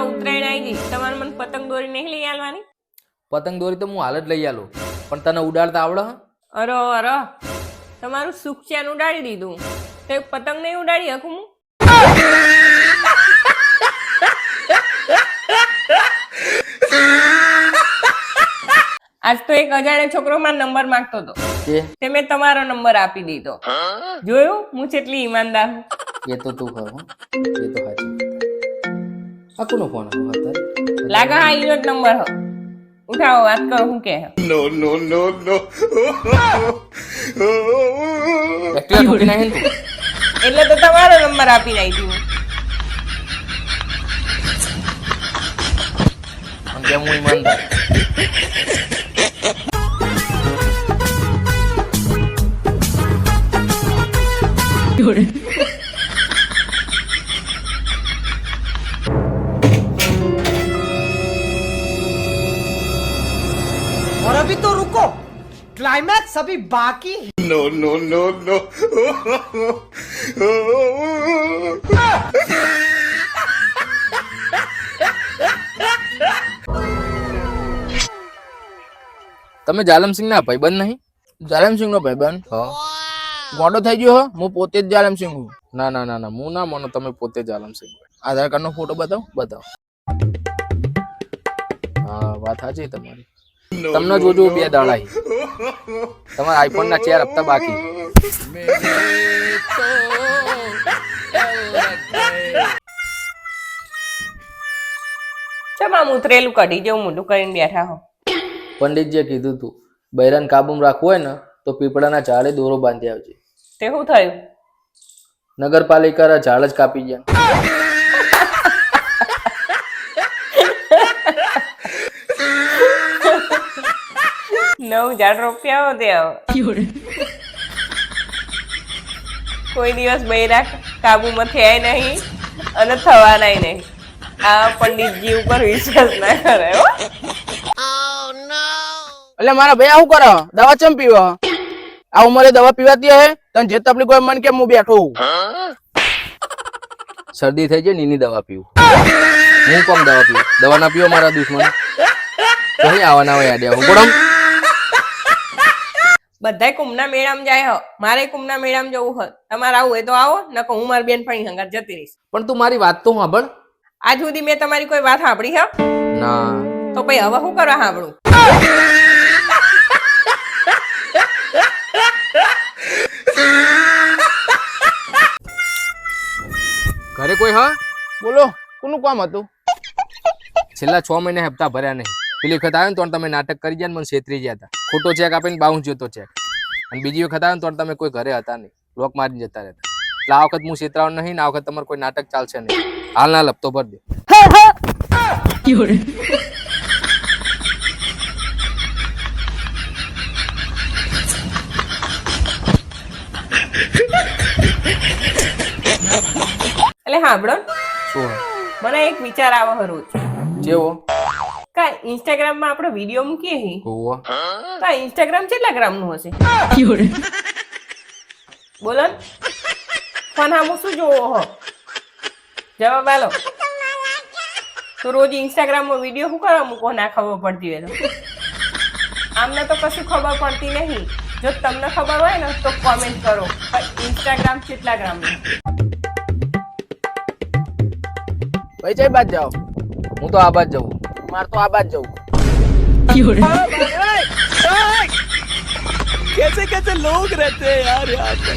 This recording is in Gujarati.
આ ઉત્તરાયણ આવી ગઈ. તમારે મને પતંગ દોરી નહીં લઈ આવવાની પતંગ દોરી તો હું હાલ જ લઈ આલું. પણ તને ઉડાડતા આવડે? અરે અરે. તમારું સુખ ચેન ઉડાડી દીધું. તે પતંગ નહીં ઉડાડી શકું હું? આજ તો એક અજાણે છોકરો મારો નંબર માંગતો હતો. તે મેં તમારો નંબર આપી દીધો. જોયું? હું કેટલી ઈમાનદાર એ તો તું કહો એ તો સાચી. આ કોનો ફોન આવ્યો અત્યારે લાગે હા ઈનો જ નંબર હો. ઉઠાવો વાત કરો હું કે એક્ટિવા ઠોકી નાખી ને તું? એટલે તો તમારો નંબર આપી નાખી હું અંગે હું ઈમાનદાર और अभी तो रुको क्लाइमैक्स अभी बाकी है તમે જાલમસિંહ ના ભાઈબંધ નહીં જાલમસિંહ નો ભાઈબંધ હા ગોડો થઈ ગયો હો હું પોતે જ જાલમસિંહ હું ના ના ના ના હું ના માનો તમે પોતે જાલમસિંહ હોય. આધાર કાર્ડ નો ફોટો બતાવો બતાવો હા વાત સાચી તમારી તમને જોજો બે દાડા તમારા આઈફોન ના ચાર હપ્તા બાકી. ચમ આમ ઉતરેલું કઢી જેવું મોઢું કરીને બેઠા હો. પંડિતજીએ કીધું તું બૈરાને કાબુમ રાખવું હોય ને તો પીપળાના ઝાડે દોરો બાંધી આવજે. તે શું થયું? નગરપાલિકા ઝાડ જ કાપી ગયા. નવ હજાર રૂપિયા હો કોઈ દિવસ બૈરા કાબુમાં થયા નહીં અને થવાના નહીં. આ પંડિતજી ઉપર વિશ્વાસ ના કરે એટલે મારા ભાઈ આવું કરો દવા ચમ પીવો? આ ઉંમરે દવા પીવાતી હે તને જે તકલીફ હોય મને કેમ હું બેઠો શરદી થઈ જાય નીની દવા પીવું. હું કોમ દવા પીવું? દવા ના પીવો મારા દુશ્મન? કઈ આવવાના હોય આડ્યા હું બોડમ બધાય કુંભના મેળામાં જાય હો. મારે કુંભના મેળામાં જવું હોય તમારે આવું હોય તો આવો નકર હું મારી બેન પણ હંગાત જતી રહીશ. પણ તું મારી વાત તો સાંભળ. આજ સુધી મેં તમારી કોઈ વાત સાંભળી હો? ના. તો પછી હવે શું કરવા સાંભળું? ઘરે કોઈ હા? બોલો કોનું કામ હતું? છેલ્લા છ મહિને હપ્તા ભર્યા નહીં. પેલી વખત આવ્યો ને તો તમે નાટક કરી ગયા ને મને છેતરી ગયા હતા. ખોટો ચેક આપીને બાઉન્સ જોતો ચેક અને બીજી વખત આવ્યો ને તો તમે કોઈ ઘરે હતા નહીં. લોક મારીને જતા રહેતા. એટલે આ વખત હું છેતરાવ નહીં ને આ વખત તમારે કોઈ નાટક ચાલશે નહીં. હાલના લપતો ભર દે. એટલે સાંભળો મને એક વિચાર આવો હરું. જેવો કા ઇન્સ્ટાગ્રામમાં આપણે વીડિયો મૂકીએ હી? હોવો. તો ઇન્સ્ટાગ્રામ કેટલા ગ્રામનું હશે બોલો ને. ફોન હામું શું જોવો હો? જવાબ આલો. તો રોજ ઇન્સ્ટાગ્રામમાં વીડિયો શું કરવા મૂકો? ના ખબર પડતી હોય તો. આમને તો કશું ખબર પડતી નહીં. જો તમને ખબર હોય ને તો કોમેન્ટ કરો. ઇન્સ્ટાગ્રામ કેટલા ગ્રામનું ભાઈ જય બાદ જાઓ. હું તો આ બાદ જવું મારે તો આ બાદ જવું कैसे कैसे लोग रहते हैं यार यहाँ पे